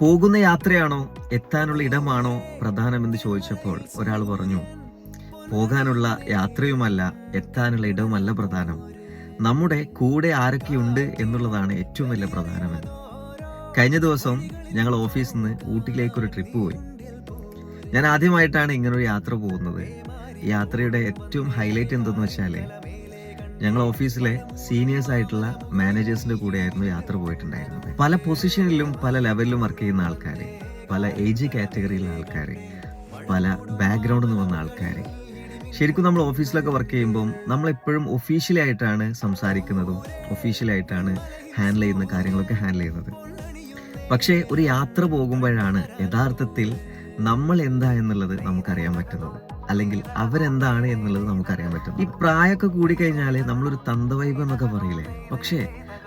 പോകുന്ന യാത്രയാണോ? എത്താനുള്ള ഇടമാണോ? പ്രധാനമെന്ന് ചോദിച്ചപ്പോൾ ഒരാൾ പറഞ്ഞു പോകാനുള്ള യാത്രയുമല്ല എത്താനുള്ള ഇടവുമല്ല പ്രധാനം. നമ്മുടെ കൂടെ ആരൊക്കെയുണ്ട് എന്നുള്ളതാണ് ഏറ്റവും വലിയ പ്രധാനമെന്ന് കഴിഞ്ഞ ദിവസം ഞങ്ങൾ ഓഫീസിൽ നിന്ന് ഊട്ടിയിലേക്ക് ഒരു ട്രിപ്പ് പോയി. ഞാൻ ആദ്യമായിട്ടാണ് ഇങ്ങനൊരു യാത്ര പോകുന്നത്. യാത്രയുടെ ഏറ്റവും ഹൈലൈറ്റ് എന്തെന്ന് വെച്ചാൽ ഞങ്ങൾ ഓഫീസിലെ സീനിയേഴ്സ് ആയിട്ടുള്ള മാനേജേഴ്സിന്റെ കൂടെയായിരുന്നു യാത്ര പോയിട്ടുണ്ടായിരുന്നത്. പല പൊസിഷനിലും പല ലെവലിലും വർക്ക് ചെയ്യുന്ന ആൾക്കാരെ പല ഏജ് കാറ്റഗറിയിലുള്ള ആൾക്കാരെ പല ബാക്ക്ഗ്രൗണ്ടിൽ നിന്ന് വന്ന ആൾക്കാരെ. ശരിക്കും നമ്മൾ ഓഫീസിലൊക്കെ വർക്ക് ചെയ്യുമ്പം നമ്മൾ എപ്പോഴും ഒഫീഷ്യലി ആയിട്ടാണ് സംസാരിക്കുന്നതും ഒഫീഷ്യലായിട്ടാണ് ഹാൻഡിൽ ചെയ്യുന്ന കാര്യങ്ങളൊക്കെ ഹാൻഡിൽ ചെയ്യുന്നത്. പക്ഷേ ഒരു യാത്ര പോകുമ്പോഴാണ് യഥാർത്ഥത്തിൽ നമ്മൾ എന്താ എന്നുള്ളത് നമുക്കറിയാൻ പറ്റുന്നത്. അല്ലെങ്കിൽ അവരെന്താണ് എന്നുള്ളത് നമുക്കറിയാൻ പറ്റും. ഈ പ്രായമൊക്കെ കൂടി കഴിഞ്ഞാൽ നമ്മളൊരു തന്ത വൈബ് എന്നൊക്കെ പറയില്ലേ? പക്ഷേ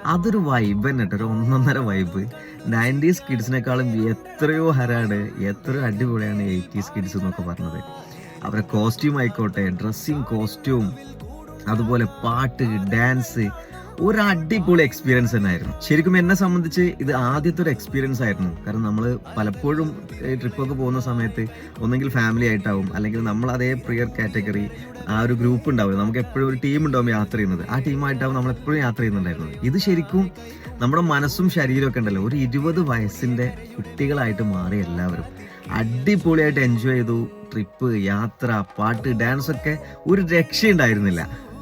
അതൊരു വൈബ് തന്നെ ഒരു ഒന്നൊന്നര വൈബ് നയന്റീസ് കിഡ്സിനേക്കാളും എത്രയോ ഹരാണ് എത്രയോ അടിപൊളിയാണ് എയ്റ്റീസ് കിഡ്സ് എന്നൊക്കെ പറഞ്ഞത്. അവരുടെ കോസ്റ്റ്യൂം ആയിക്കോട്ടെ ഡ്രസ്സിങ് കോസ്റ്റ്യൂം അതുപോലെ പാട്ട് ഡാൻസ് ഒരു അടിപൊളി എക്സ്പീരിയൻസ് തന്നെയായിരുന്നു. ശരിക്കും എന്നെ സംബന്ധിച്ച് ഇത് ആദ്യത്തെ ഒരു എക്സ്പീരിയൻസ് ആയിരുന്നു. കാരണം നമ്മൾ പലപ്പോഴും ട്രിപ്പൊക്കെ പോകുന്ന സമയത്ത് ഒന്നെങ്കിൽ ഫാമിലി ആയിട്ടാവും അല്ലെങ്കിൽ നമ്മൾ അതേ പ്രിയർ കാറ്റഗറി ആ ഒരു ഗ്രൂപ്പ് ഉണ്ടാവും നമുക്ക് എപ്പോഴും ഒരു ടീം ഉണ്ടാവും യാത്ര ചെയ്യുന്നത്. ആ ടീമായിട്ടാവും നമ്മൾ എപ്പോഴും യാത്ര ചെയ്യുന്നുണ്ടായിരുന്നത്. ഇത് ശരിക്കും നമ്മുടെ മനസ്സും ശരീരവും ഒക്കെ ഉണ്ടല്ലോ. ഒരു ഇരുപത് വയസ്സിന്റെ കുട്ടികളായിട്ട് മാറി എല്ലാവരും. അടിപൊളിയായിട്ട് എൻജോയ് ചെയ്തു. ട്രിപ്പ് യാത്ര പാട്ട് ഡാൻസ് ഒക്കെ ഒരു രക്ഷയുണ്ടായിരുന്നില്ല.